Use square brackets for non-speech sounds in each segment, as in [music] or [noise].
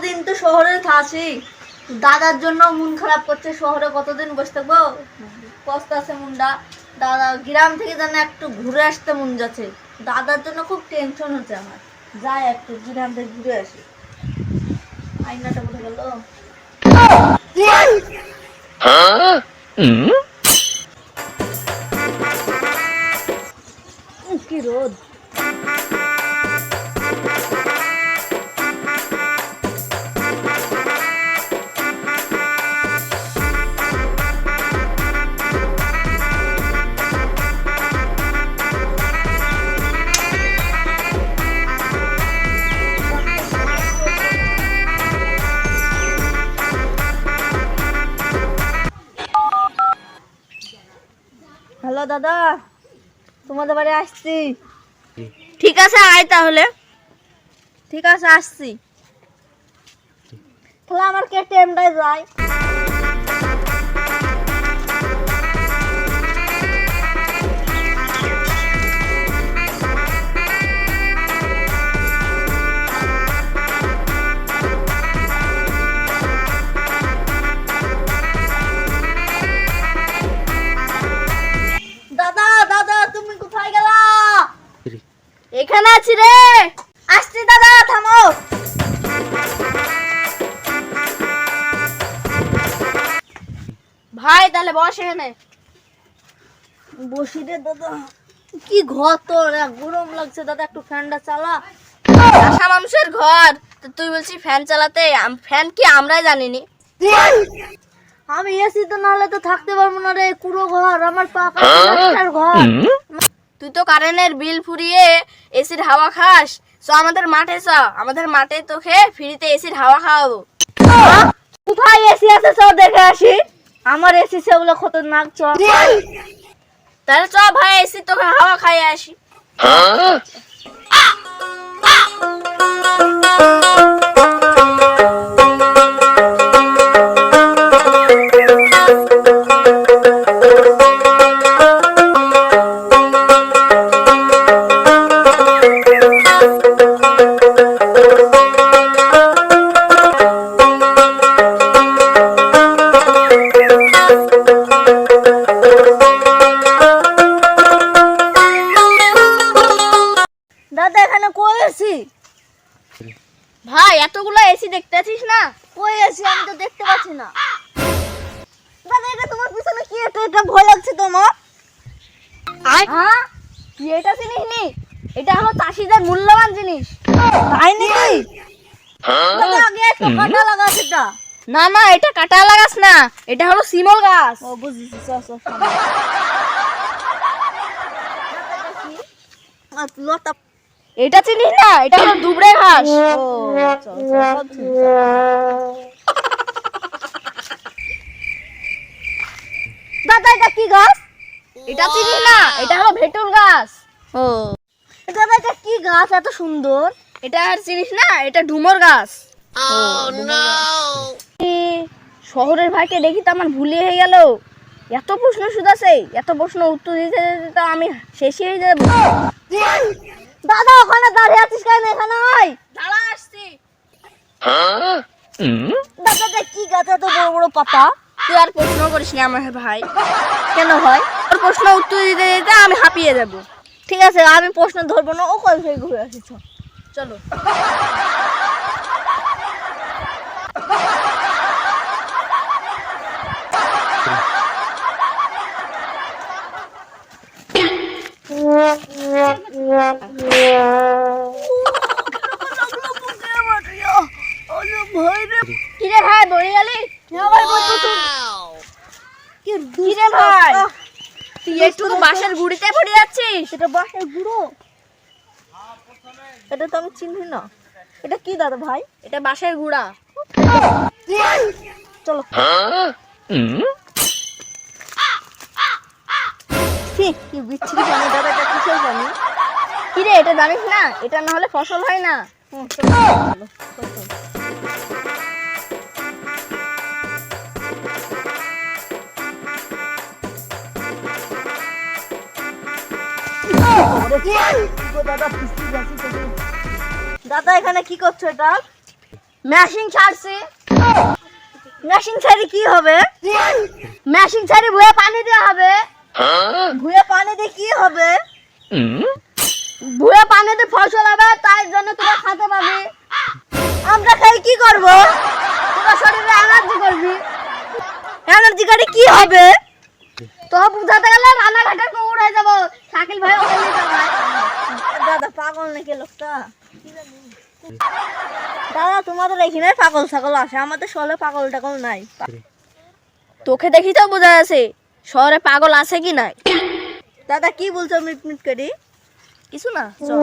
কতদিন তো শহরে থাকি? দাদার জন্য মন খারাপ করছে শহরে কতদিন বসে থাকব? কষ্ট আছে মুন্ডা। দাদা গ্রাম থেকে যেন একটু ঘুরে আসতে মন যাচ্ছে। দাদার জন্য খুব টেনশন হচ্ছে আমার। যাই একটু গ্রাম থেকে ঘুরে আসি। আইনাটা উঠে গেল। কি রোদ? দাদা তোমাদের বাড়ি আসছি। ঠিক আছে আয় তাহলে। ঠিক আছে আসছি। তাহলে আমার কে টাইমটায় যায়? ভাই তাহলে বস এখানে। বসি রে দাদা। কি ঘর তোর? গরম লাগছে দাদা একটু ফ্যানটা চালা। আশা মানুষের ঘর। তো তুই বলছিস ফ্যান চালাতে? ফ্যান কি আমরাই জানিনি? আমি এসি তো নাহলে তো থাকতে পারব না রে পুরো ঘর আমার পাকা ঘর। তুই তো কারেন্টের বিল ফুরিয়ে এসির হাওয়া খাস। তো আমাদের মাঠে চ। আমাদের মাঠে তোকে ফ্রিতে এসির হাওয়া খাওয়াবো। কোথায় এসি আছে চ দেখে আসি? আমার এসি সেগুলো খতরনাক চ। তাহলে চ ভাই এসি তোকে হাওয়া খাইয়ে আসি। ভাই এতগুলো এসি দেখতে আছিস না? কই এসি আমি তো দেখতে পাচ্ছি না। এটা তোমার পিছনে কি এটা এটা ভয় লাগছে তোমার? হ্যাঁ? তুই এটা চিনিস নি? এটা হলো চাষিদের মূল্যবান জিনিস। তাই নাকি? দাদা আগে একটা কাটা লাগাস এটা। না না এটা কাটা লাগাস না। এটা হলো শিমল গাছ। ও বুঝেছি [laughs] লতা এটা চিনিস না? এটা হলো দুবড়ে ঘাস। দাদা এটা কি গাছ? এটা চিনিস না? এটা হলো ভেটুল গাছ। ও। দাদা এটা কি গাছ? এত সুন্দর। এটা আর চিনিস না? এটা ডুমর গাছ। এ, শহরের ভাইকে দেখি তো আমার ভুলে হয়ে গেল। এত প্রশ্ন শুধাছে এত প্রশ্ন উত্তর দিতে দিতে তো আমি শেষই হয়ে যাব। দাদা ওখানে দাঁড়িয়ে আছিস কেন? এখানে আয়। দাঁড়া আসছি। দাদা দেখ কি গাছ এত বড় বড় পাতা। তুই আর প্রশ্ন করিস না আমার ভাই। কেন হয়? ওর প্রশ্ন উত্তর দিতে দিতে আমি হাঁপিয়ে যাব ঠিক আছে আমি প্রশ্ন ধরবো না ও কল থেকে ঘুরে আসি চ। চলো কিরে ভাই বড়ি গেলি? কিরে ভাই? তুই একটু বাঁশের গুড়িতে পড়ে যাচ্ছিস? এটা বাঁশের গুঁড়ো। এটা তো আমি চিনি না। এটা কি দাদা ভাই? এটা বাঁশের গুঁড়া। চলো। কি বিচ্ছিরি জানি দাদা এটা কিসের জানি? কিরে এটা জানিস না? এটা না হলে ফসল হয় না। দাদা, এখানে কি করছ এটা? মেশিন ছাড়ছি। মেশিন ছাড়ি কি হবে? মেশিন ছাড়ি ভুয়ে পানি দেওয়া হবে। ভুয়ে পানি দিয়ে কি হবে? ভুয়ে পানি দিয়ে ফসল হবে, তাই জন্য তোরা খাতে পাবি আমরা খাই কি করব? তোরা শরীরে এনার্জি করবি। এনার্জি কার্ডে কি হবে? তো বুঝাতে গেলে রান্নাঘাটে কুকুর হয়ে যাব। শাকিল ভাই দাদা পাগল নাকি লোকটা? দাদা তোমাদের এখানে পাগল ছাগল আসে আমাদের শহরে পাগল টাগল নাই। তোকে দেখি তো বোঝা যাচ্ছে শহরে পাগল আছে কি নাই। দাদা কি বলছো মিট মিট করি? কিছু না [laughs] চল।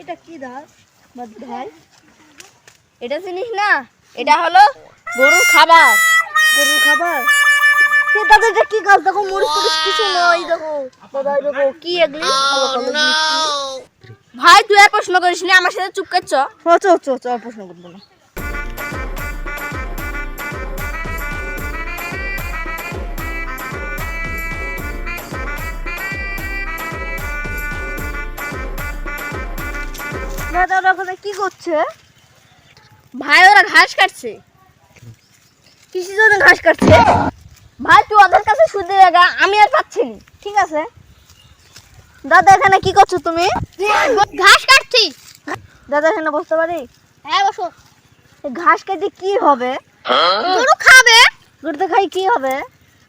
এটা কি দাস? ভাই? এটা চিনিস না এটা হলো গরুর খাবার। গরুর খাবার? সে দাদা এটা কি গাছ দেখো মরিচ টরিচ কিছু নয় দেখো। দাদা দেখো কি এগুলি। ভাই তুই আর প্রশ্ন করিস না আমার সাথে চুপ করছ। চো চো প্রশ্ন করব না। দাদা ওখানে কি করছে? ভাই ওরা ঘাস কাটছে। কৃষি জন্য ঘাস কাটছে? ভাই তুই ওদের কাছে শুধু জায়গা আমি আর পাচ্ছি না ঠিক আছে? দাদা এখানে কি করছ তুমি? ঘাস কাটছি। দাদা এখানে বসতে পারি? হ্যাঁ বসো। ঘাস কেটে কি হবে? গরু খাবে। গরুতে খাই কি হবে?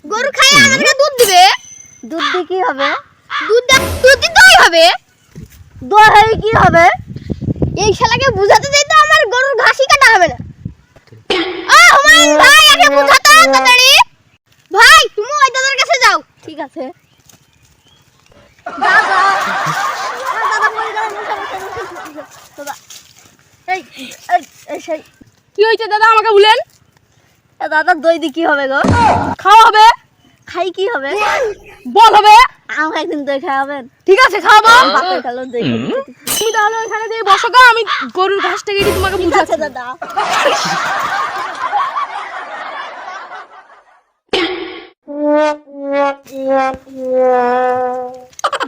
গরু খাই আমাদেরকে দুধ দিবে। দুধ দিয়ে কি হবে? দুধ দুধ দিয়ে দই হবে। দই হয়ে কি হবে? এই শালাকে বুঝাতে যাই তো আমার গরুর ঘাসই কাটা হবে না। ও হুমায়ুন ভাই আগে বুঝাতে তাড়াতাড়ি। ভাই তুমি ওই দাদার কাছে যাও। ঠিক আছে। কি হয়েছে দাদা আমাকে বলেন? দাদা দই দিয়ে কি হবে গো? খাওয়া হবে। খাই কি হবে? বল হবে। আমাকে একদিন দই খাওয়াবেন? ঠিক আছে খাওয়াবো। দই তুমি তাহলে ওখানে দিয়ে বসো গো আমি গরুর ঘাসটা কেটে তোমাকে বুঝাচ্ছি। দাদা।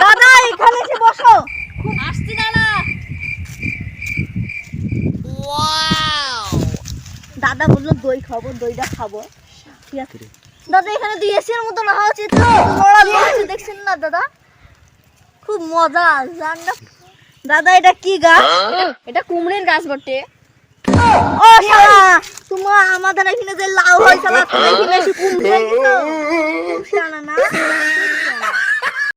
দাদা এখানে এসে বসো। আসছি দাদা। দাদা বলল দই খাব দইটা খাব। ঠিক আছে। দাদা এখানে দুই এসির মতো না হচ্ছে তো লড়ালড়ি দেখছেন না দাদা? খুব মজা জান না দাদা এটা কি গাছ? এটা কুমড়ের গাছ বটে। ও শালা তোমার আমাদের এখানে যে লাউ হয় শালা তুমি এসে কুমড়ে শালা না?